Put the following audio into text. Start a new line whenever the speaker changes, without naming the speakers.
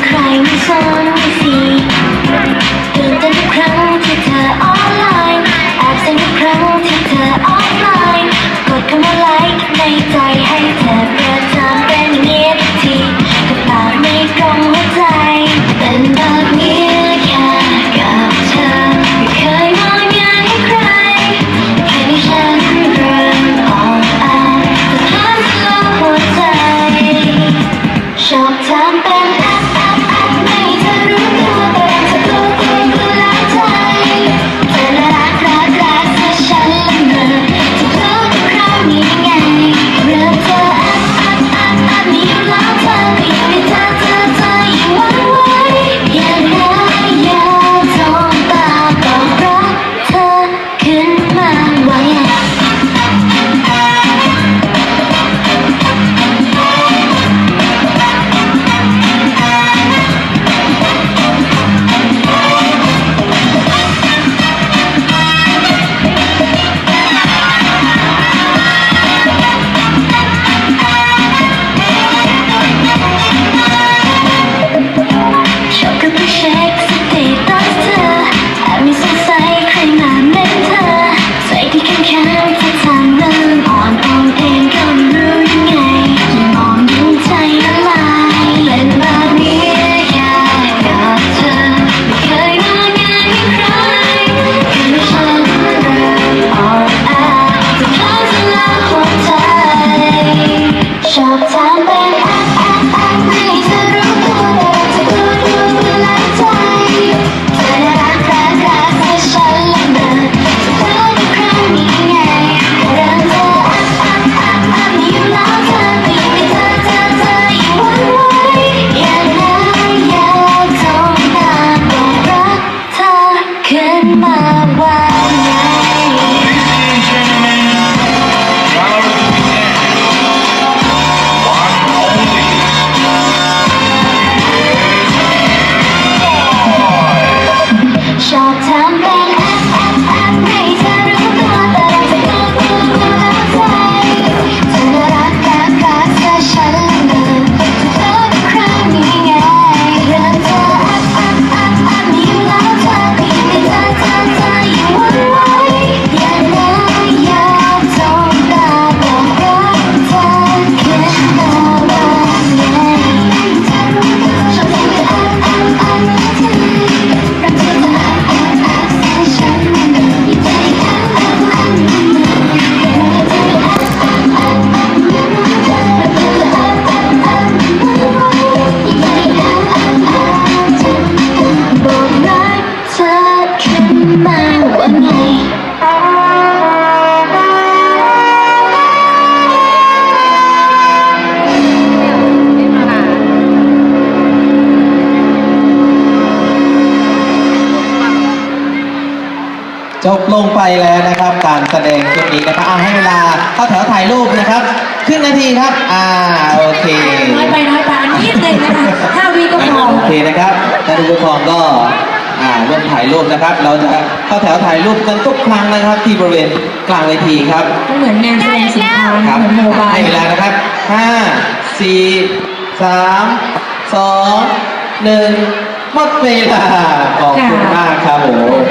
I'm crying for me. มาว่าไงจบลงไปแล้วนะครับ การแสดงชุดนี้นะครับเอาให้เว
ลาเข้าแถวถ่ายรูปนะครับครึ่งนาทีครับ อ่า โอเค รูปนะครับ เราจะเข้าแถวถ่ายรูปกันทุกครั้งนะครับ ที่บริเวณกลางเวทีครับ
เหมือนงานแสดงสินค้า
ครั
เหมือนโมบาย
ให้เวลานะครับห้าสี่สามสองหนึ่งหมดเวลาขอบคุณมากครับผม